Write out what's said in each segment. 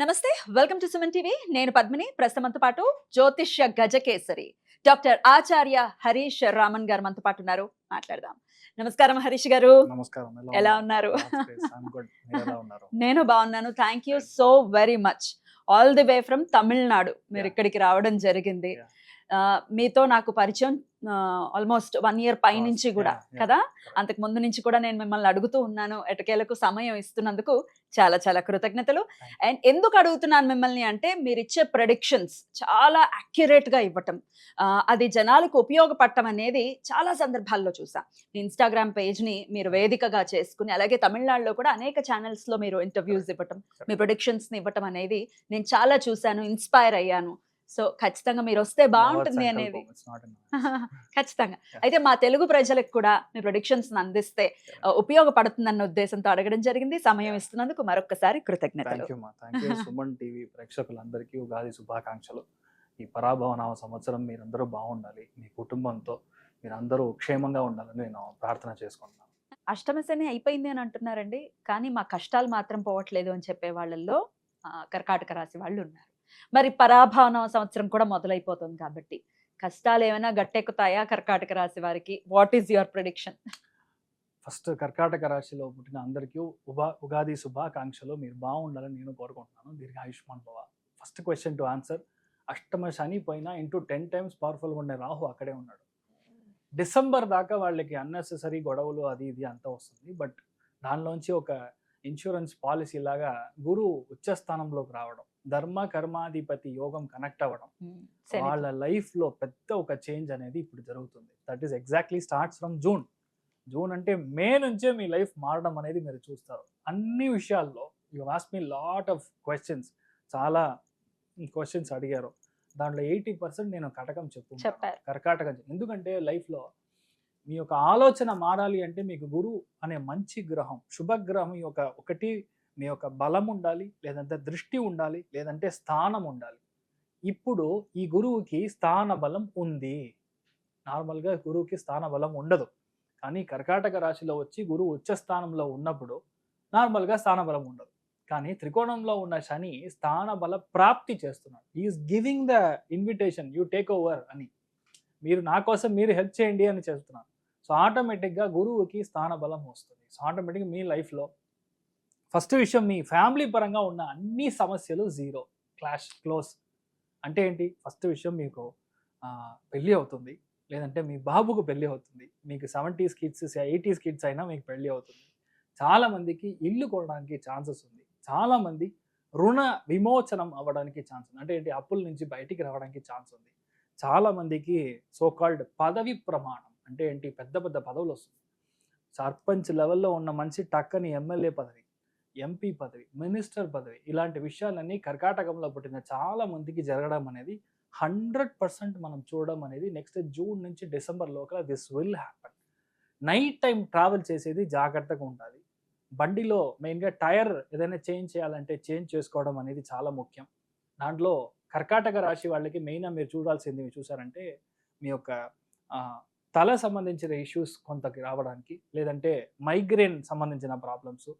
నమస్తే welcome to Suman TV. నేను పద్మిని ప్రస్తుతంతో పాటు జ్యోతిష్య గజకేసరి డాక్టర్ ఆచార్య హరీష్ రామన్ గారు మనతో పాటు ఉన్నారు. మాట్లాడదాం. నమస్కారం హరీష్ గారు. నమస్కారం ఎలా ఉన్నారు? నేను బాగున్నాను. Thank you so very much all the way from Tamil Nadu మీరు. ఇక్కడికి రావడం జరిగింది. మీతో నాకు పరిచయం ఆల్మోస్ట్ వన్ ఇయర్ పై నుంచి కూడా కదా. అంతకు ముందు నుంచి కూడా నేను మిమ్మల్ని అడుగుతూ ఉన్నాను ఎటకేలకు సమయం ఇస్తున్నందుకు చాలా చాలా కృతజ్ఞతలు. అండ్ ఎందుకు అడుగుతున్నాను మిమ్మల్ని అంటే మీరు ఇచ్చే ప్రొడిక్షన్స్ చాలా గా ఇవ్వటం. అది జనాలకు ఉపయోగపడటం అనేది చాలా సందర్భాల్లో చూసా. ఇన్స్టాగ్రామ్ని మీరు వేదికగా చేసుకుని అలాగే తమిళనాడులో కూడా అనేక channels లో మీరు ఇంటర్వ్యూస్ ఇవ్వటం మీ predictions ని ఇవ్వటం అనేది నేను చాలా చూశాను ఇన్స్పైర్ అయ్యాను. సో ఖచ్చితంగా మీరు వస్తే బాగుంటుంది అనేది. ఖచ్చితంగా. అయితే మా తెలుగు ప్రజలకు కూడా మీ ప్రొడిక్షన్స్ అందిస్తే ఉపయోగపడుతుందన్న ఉద్దేశంతో అడగడం జరిగింది. సమయం ఇస్తున్నందుకు మరొకసారి కృతజ్ఞతలు. సుమన్ టీవీ ప్రేక్షకులందరికీ ఉగాది శుభాకాంక్షలు. ఈ పరాభవనామ సంవత్సరం మీరందరూ బాగుండాలి. మీ కుటుంబంతో మీరందరూ క్షేమంగా ఉండాలని నేను ప్రార్థన చేసుకుంటున్నాను. అష్టమ శని అయిపోయింది అని అంటున్నారండి. కానీ మా కష్టాలు మాత్రం పోవట్లేదు అని చెప్పే వాళ్ళల్లో కర్కాటక రాశి వాళ్ళు ఉన్నారు మరి పరాభావన సంవత్సరం కూడా మొదలైపోతుంది కాబట్టి. కష్టాలు ఏమైనా గట్టెక్కుతాయా కర్కాటక రాశి వారికి? What is your prediction first కర్కాటక రాశిలో పుట్టిన అందరికీ ఉభా ఉగాది శుభాకాంక్షలు. మీరు బాగుండాలని నేను కోరుకుంటున్నాను. దీర్ఘ ఆయుష్మాన్ భవ. ఫస్ట్ క్వశ్చన్ టు ఆన్సర్ అష్టమ శని పైన ఇంటూ టెన్ టైమ్స్ పవర్ఫుల్గా ఉండే రాహు అక్కడే ఉన్నాడు. డిసెంబర్ దాకా వాళ్ళకి అన్నెసెసరీ గొడవలు అది ఇది అంతా వస్తుంది. బట్ దానిలోంచి ఒక ఇన్సూరెన్స్ పాలసీ లాగా గురువు ఉచ్చ స్థానంలోకి రావడం ధర్మ కర్మాధిపతి యోగం కనెక్ట్ అవ్వడం వాళ్ళ లైఫ్లో పెద్ద ఒక చేంజ్ అనేది ఇప్పుడు జరుగుతుంది. That is exactly starts from June June అంటే మే నుంచే మీ లైఫ్ మారడం అనేది మీరు చూస్తారు. అన్ని విషయాల్లో you was me lot of questions చాలా క్వశ్చన్స్ అడిగారు. దాంట్లో ఎయిటీ పర్సెంట్ నేను కటకం చెప్పు. కర్కాటకం. ఎందుకంటే లైఫ్లో మీ యొక్క ఆలోచన మారాలి అంటే మీకు గురువు అనే మంచి గ్రహం శుభగ్రహం యొక్క ఒకటి మీ యొక్క బలం ఉండాలి లేదంటే దృష్టి ఉండాలి లేదంటే స్థానం ఉండాలి. ఇప్పుడు ఈ గురువుకి స్థాన బలం ఉంది. నార్మల్గా గురువుకి స్థాన బలం ఉండదు. కానీ కర్కాటక రాశిలో వచ్చి గురువు ఉచ్చ స్థానంలో ఉన్నప్పుడు నార్మల్గా స్థాన బలం ఉండదు. కానీ త్రికోణంలో ఉన్న శని స్థాన బల ప్రాప్తి చేస్తున్నాడు. Is giving the invitation you take over అని. మీరు నా కోసం మీరు హెల్ప్ చేయండి అని చెప్తున్నాను సో ఆటోమేటిక్గా గురువుకి స్థాన బలం వస్తుంది. సో ఆటోమేటిక్గా మీ లైఫ్లో ఫస్ట్ విషయం మీ ఫ్యామిలీ పరంగా ఉన్న అన్ని సమస్యలు జీరో. క్లాష్ క్లోజ్ అంటే ఏంటి? ఫస్ట్ విషయం మీకు పెళ్ళి అవుతుంది. లేదంటే మీ బాబుకు పెళ్ళి అవుతుంది. మీకు సెవెంటీస్ కిడ్స్ ఎయిటీస్ కిడ్స్ అయినా మీకు పెళ్ళి అవుతుంది. చాలామందికి ఇల్లు కొనడానికి ఛాన్సెస్ ఉంది. చాలామంది రుణ విమోచనం అవ్వడానికి ఛాన్స్ ఉంది. అంటే ఏంటి? అప్పుల నుంచి బయటికి రావడానికి ఛాన్స్ ఉంది. చాలామందికి సోకాల్డ్ సో కాల్డ్ పదవి ప్రమాణం. అంటే ఏంటి? పెద్ద పెద్ద పదవులు వస్తుంది సర్పంచ్ లెవెల్లో ఉన్న మనిషి టక్కని ఎమ్మెల్యే పదవి ఎంపీ పదవి మినిస్టర్ పదవి ఇలాంటి విషయాలన్నీ కర్కాటకంలో పుట్టిన చాలా మందికి జరగడం అనేది హండ్రెడ్ పర్సెంట్ మనం చూడడం అనేది నెక్స్ట్ జూన్ నుంచి డిసెంబర్ లోపల this will happen. Night time travel చేసేది జాగ్రత్తగా ఉండాలి. బండిలో మెయిన్గా టైర్ ఏదైనా చేంజ్ చేయాలంటే చేంజ్ చేసుకోవడం అనేది చాలా ముఖ్యం. దాంట్లో కర్కాటక రాశి వాళ్ళకి మెయిన్గా మీరు చూడాల్సింది చూసారంటే మీ యొక్క తల సంబంధించిన ఇష్యూస్ కొంతకి రావడానికి లేదంటే మైగ్రేన్ సంబంధించిన ప్రాబ్లమ్స్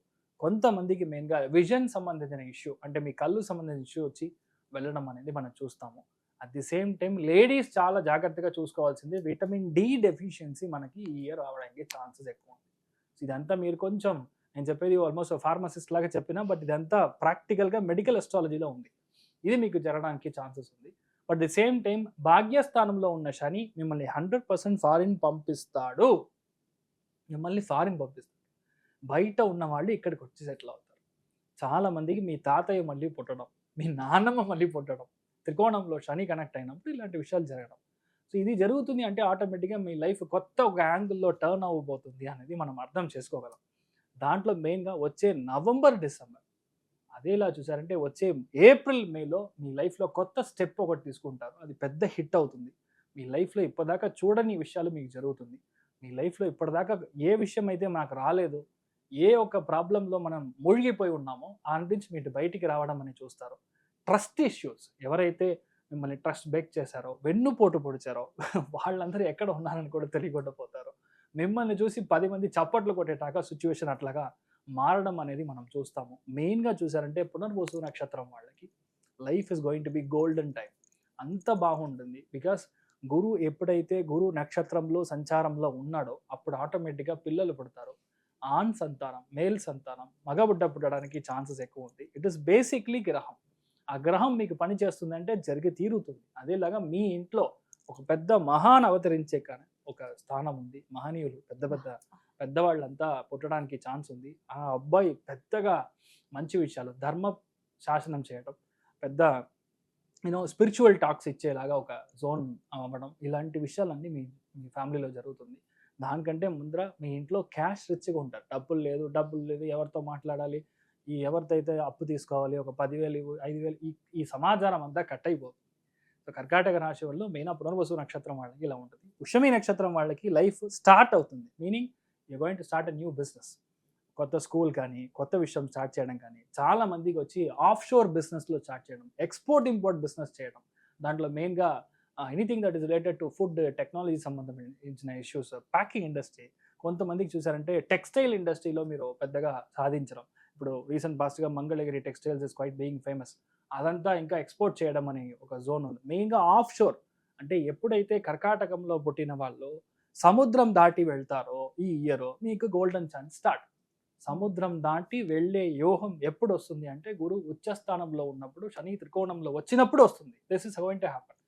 కొంతమందికి మెయిన్గా విజన్ సంబంధించిన ఇష్యూ అంటే మీ కళ్ళు సంబంధించిన ఇష్యూ వచ్చి వెళ్ళడం అనేది మనం చూస్తాము. At the same time ladies చాలా జాగ్రత్తగా చూసుకోవాల్సింది విటమిన్ డి డెఫిషియన్సీ మనకి ఈ ఇయర్ రావడానికి ఛాన్సెస్ ఎక్కువ ఉంది. ఇదంతా మీరు కొంచెం నేను చెప్పేది ఆల్మోస్ట్ ఫార్మసిస్ట్ లాగా చెప్పినా బట్ ఇదంతా ప్రాక్టికల్గా మెడికల్ అస్ట్రాలజీలో ఉంది. ఇది మీకు జరగడానికి ఛాన్సెస్ ఉంది. బట్ ది సేమ్ టైం భాగ్యస్థానంలో ఉన్న శని మిమ్మల్ని హండ్రెడ్ పర్సెంట్ ఫారిన్ పంపిస్తాడు. మిమ్మల్ని ఫారిన్ పంపిస్తాడు. బయట ఉన్న వాళ్ళు ఇక్కడికి వచ్చి సెటిల్ అవుతారు. చాలామందికి మీ తాతయ్య మళ్ళీ పుట్టడం మీ నాన్నమ్మ మళ్ళీ పుట్టడం త్రికోణంలో శని కనెక్ట్ అయినప్పుడు ఇలాంటి విషయాలు జరగడం. సో ఇది జరుగుతుంది అంటే ఆటోమేటిక్గా మీ లైఫ్ కొత్త ఒక యాంగిల్లో టర్న్ అవ్వబోతుంది అనేది మనం అర్థం చేసుకోగలం. దాంట్లో మెయిన్గా వచ్చే నవంబర్ డిసెంబర్ అదేలా చూసారంటే వచ్చే ఏప్రిల్ మేలో మీ లైఫ్లో కొత్త స్టెప్ ఒకటి తీసుకుంటారు. అది పెద్ద హిట్ అవుతుంది. మీ లైఫ్లో ఇప్పటిదాకా చూడని విషయాలు మీకు జరుగుతుంది. మీ లైఫ్లో ఇప్పటిదాకా ఏ విషయం అయితే మాకు రాలేదు ఏ ఒక్క ప్రాబ్లంలో మనం మూழ்గిపోయి ఉన్నామో ఆ నుంచి మీరు బయటికి రావడం అని చూస్తారు. Trust issues. ఎవరైతే మిమ్మల్ని ట్రస్ట్ బేక్ చేశారో వెన్నుపోటు పొడిచారో వాళ్ళందరూ ఎక్కడ ఉన్నారని కూడా తెలియకుండా పోతారు. మిమ్మల్ని చూసి పది మంది చప్పట్లు కొట్టేటాక సిచ్యువేషన్ అట్లాగా మారడం అనేది మనం చూస్తాము. మెయిన్గా చూసారంటే పునర్వసు నక్షత్రం వాళ్ళకి. Life is going to be golden time అంత బాగుంటుంది. బికాస్ గురు ఎప్పుడైతే గురు నక్షత్రంలో సంచారంలో ఉన్నాడో అప్పుడు ఆటోమేటిక్గా పిల్లలు పుడతారు. ఆన్ సంతానం మేల్ సంతానం మగబుడ్డ పుట్టడానికి ఛాన్సెస్ ఎక్కువ ఉంది. ఇట్ ఇస్ బేసిక్లీ గ్రహం. ఆ గ్రహం మీకు పని చేస్తుందంటే జరిగి తీరుతుంది. అదేలాగా మీ ఇంట్లో ఒక పెద్ద మహాన్ అవతరించే కానీ ఒక స్థానం ఉంది. మహనీయులు పెద్ద పెద్ద పెద్దవాళ్ళంతా పుట్టడానికి ఛాన్స్ ఉంది. ఆ అబ్బాయి పెద్దగా మంచి విషయాలు ధర్మ శాసనం చేయడం పెద్ద యూనో స్పిరిచువల్ టాక్స్ ఇచ్చేలాగా ఒక జోన్ అవ్వడం ఇలాంటి విషయాలన్నీ మీ మీ ఫ్యామిలీలో జరుగుతుంది. దానికంటే ముందర మీ ఇంట్లో క్యాష్ రిచ్గా ఉంటారు. డబ్బులు లేదు డబ్బులు లేదు ఎవరితో మాట్లాడాలి ఈ ఎవరితో అయితే అప్పు తీసుకోవాలి ఒక పదివేలు ఐదు వేలు ఈ ఈ సమాచారం అంతా కట్ అయిపోతుంది సో కర్కాటక రాశి వాళ్ళు మెయిన్ పునర్వసు నక్షత్రం వాళ్ళకి ఇలా ఉంటుంది. ఉషమి నక్షత్రం వాళ్ళకి లైఫ్ స్టార్ట్ అవుతుంది. Meaning you going to start a new business కొత్త స్కూల్ కానీ కొత్త విషయం స్టార్ట్ చేయడం కానీ చాలా మందికి వచ్చి ఆఫ్ షోర్ బిజినెస్లో స్టార్ట్ చేయడం ఎక్స్పోర్ట్ ఇంపోర్ట్ బిజినెస్ చేయడం. దాంట్లో మెయిన్గా anything that is related to food technology సంబంధించిన ఇష్యూస్ ప్యాకింగ్ ఇండస్ట్రీ కొంతమందికి చూసారంటే టెక్స్టైల్ ఇండస్ట్రీలో మీరు పెద్దగా సాధించడం. ఇప్పుడు recent పాస్ట్గా Mangalagiri textiles is quite being famous అదంతా ఇంకా ఎక్స్పోర్ట్ చేయడం అనే ఒక జోన్ ఉంది. మెయిన్గా ఆఫ్ షోర్ అంటే ఎప్పుడైతే కర్కాటకంలో పుట్టిన వాళ్ళు సముద్రం దాటి వెళ్తారో ఈ ఇయర్ మీకు గోల్డెన్ ఛాన్స్ స్టార్ట్ సముద్రం దాటి వెళ్ళే యోహం ఎప్పుడు వస్తుంది అంటే గురు ఉచ్చస్థానంలో ఉన్నప్పుడు శని త్రికోణంలో వచ్చినప్పుడు వస్తుంది. This is going to happen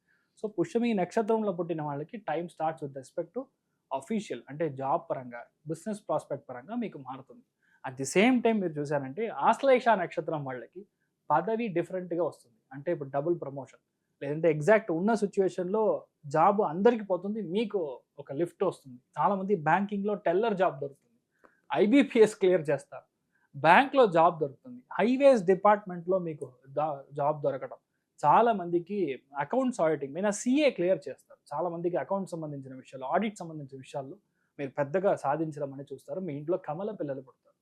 so Pushyami నక్షత్రంలో పుట్టిన వాళ్ళకి time starts with respect to official అంటే జాబ్ పరంగా బిజినెస్ ప్రాస్పెక్ట్ పరంగా మీకు మారుతుంది. అట్ ది సేమ్ టైం మీరు చూసారంటే ఆశ్లేష నక్షత్రం వాళ్ళకి పదవి డిఫరెంట్గా వస్తుంది. అంటే ఇప్పుడు డబుల్ ప్రమోషన్ లేదంటే ఎగ్జాక్ట్ ఉన్న సిచ్యువేషన్లో జాబ్ అందరికీ పోతుంది. మీకు ఒక లిఫ్ట్ వస్తుంది. చాలామంది బ్యాంకింగ్లో టెల్లర్ జాబ్ దొరుకుతుంది. ఐబీపీఎస్ క్లియర్ చేస్తారు. బ్యాంక్లో జాబ్ దొరుకుతుంది. హైవేస్ డిపార్ట్మెంట్లో మీకు జాబ్ దొరకడం. చాలామందికి అకౌంట్స్ ఆడిటింగ్ మీద సిఏ క్లియర్ చేస్తారు. చాలామందికి అకౌంట్ సంబంధించిన విషయాలు ఆడిట్ సంబంధించిన విషయాల్లో మీరు పెద్దగా సాధించడం అని చూస్తారు. మీ ఇంట్లో కమల పిల్లలు పుడతారు.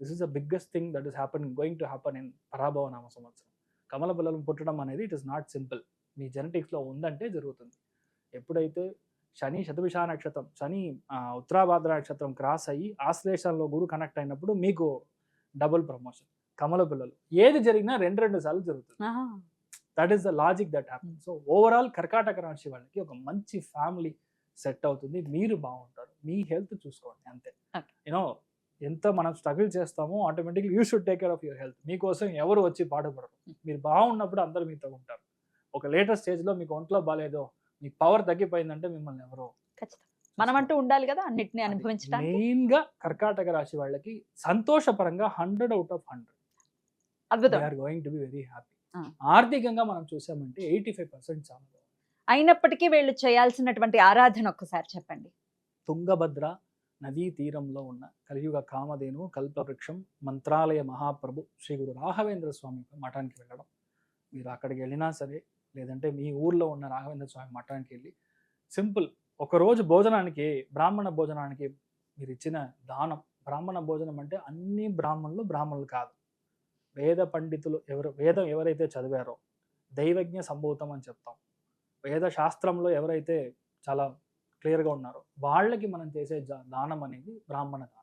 This is the biggest thing that is happen going to happen in Parabhava నామ సంవత్సరం. కమల పిల్లలు పుట్టడం అనేది ఇట్ ఇస్ నాట్ సింపుల్ మీ జెనెటిక్స్లో ఉందంటే జరుగుతుంది. ఎప్పుడైతే శని శతభిషా నక్షత్రం శని ఉత్తరాభాద్ర నక్షత్రం క్రాస్ అయ్యి ఆశ్లేషంలో గురు కనెక్ట్ అయినప్పుడు మీకు డబుల్ ప్రమోషన్ కమల పిల్లలు ఏది జరిగినా రెండు రెండు సార్లు జరుగుతుంది. That is the logic that happen so overall కర్కాటక రాశి వాళ్ళకి ఒక మంచి ఫ్యామిలీ సెట్ అవుతుంది. మీరు బాగుంటారు. మీ హెల్త్ చూసుకోండి. అంతే. యూనో ఎంత మనం స్ట్రగుల్ చేస్తామో automatically you should take care of your health మీకోసం ఎవరు వచ్చి పాటుపడరు మీరు బాగున్నప్పుడు అందరూ మీతో ఉంటారు. ఒక లేటెస్ట్ స్టేజ్లో మీకు ఒంట్లో బాగాలేదో మీ పవర్ తగ్గిపోయిందంటే మిమ్మల్ని ఎవరో ఖచ్చితంగా. మనం అంటూ ఉండాలి కదా అన్నిటిని అనుభవించడానికి మెయిన్గా కర్కాటక రాశి వాళ్ళకి సంతోషపరంగా హండ్రెడ్ అవుట్ ఆఫ్ హండ్రెడ్ అద్భుతం. Going to be very happy. ఆర్థికంగా మనం చూసామంటే ఎయిటీ ఫైవ్ పర్సెంట్ చాలా. అయినప్పటికీ వీళ్ళు చేయాల్సినటువంటి ఆరాధన ఒక్కసారి చెప్పండి. తుంగభద్ర నదీ తీరంలో ఉన్న కలియుగ కామధేను కల్పవృక్షం మంత్రాలయ మహాప్రభు శ్రీ గురు రాఘవేంద్ర స్వామి మఠానికి వెళ్ళడం. మీరు అక్కడికి వెళ్ళినా సరే లేదంటే మీ ఊర్లో ఉన్న రాఘవేంద్ర స్వామి మఠానికి వెళ్ళి సింపుల్ ఒకరోజు భోజనానికి బ్రాహ్మణ భోజనానికి మీరు ఇచ్చిన దానం. బ్రాహ్మణ భోజనం అంటే అన్ని బ్రాహ్మణులు బ్రాహ్మణులు కాదు. వేద పండితులు ఎవరు వేదం ఎవరైతే చదివారో దైవజ్ఞ సంభూతం అని చెప్తాం. వేద శాస్త్రంలో ఎవరైతే చాలా క్లియర్గా ఉన్నారో. వాళ్ళకి మనం చేసే దానం అనేది బ్రాహ్మణ దానం.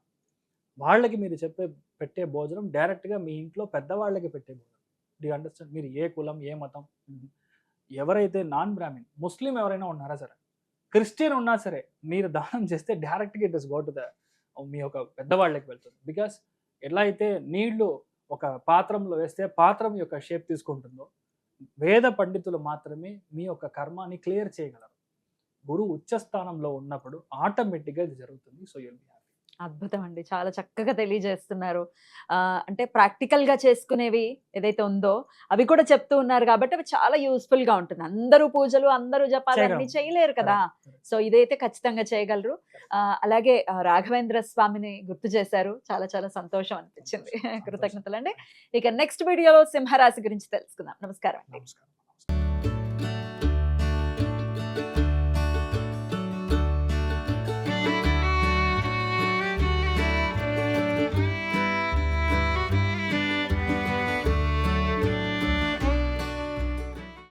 వాళ్ళకి మీరు చెప్పే పెట్టే భోజనం డైరెక్ట్గా మీ ఇంట్లో పెద్దవాళ్ళకి పెట్టే భోజనం. డి అండర్స్టాండ్ మీరు ఏ కులం ఏ మతం? ఎవరైతే నాన్ బ్రాహ్మిన్ ముస్లిం ఎవరైనా ఉన్నారా సరే? క్రిస్టియన్ ఉన్నా సరే మీరు దానం చేస్తే డైరెక్ట్గా it is go to the మీ యొక్క పెద్దవాళ్ళకి వెళ్తుంది. బికాస్ ఎలా అయితే నీళ్ళు ఒక పాత్రంలో వేస్తే పాత్రం యొక్క షేప్ తీసుకుంటుందో వేద పండితులు మాత్రమే మీ యొక్క కర్మాన్ని క్లియర్ చేయగలరు. గురువు ఉచ్చస్థానంలో ఉన్నప్పుడు ఆటోమేటిక్గా ఇది జరుగుతుంది. సో యుల్ బి హ్యాపీ అద్భుతం అండి చాలా చక్కగా తెలియజేస్తున్నారు. అంటే ప్రాక్టికల్గా చేసుకునేవి ఏదైతే ఉందో అవి కూడా చెప్తూ ఉన్నారు కాబట్టి అవి చాలా యూస్ఫుల్గా ఉంటుంది అందరూ పూజలు అందరూ జపాలు అన్ని. చేయలేరు కదా. సో ఇదైతే ఖచ్చితంగా చేయగలరు. అలాగే రాఘవేంద్ర స్వామిని గుర్తు చేశారు. చాలా చాలా సంతోషం అనిపించింది. కృతజ్ఞతలు అండి ఇక నెక్స్ట్ వీడియోలో సింహరాశి గురించి తెలుసుకుందాం. నమస్కారం అండి. నమస్కారం.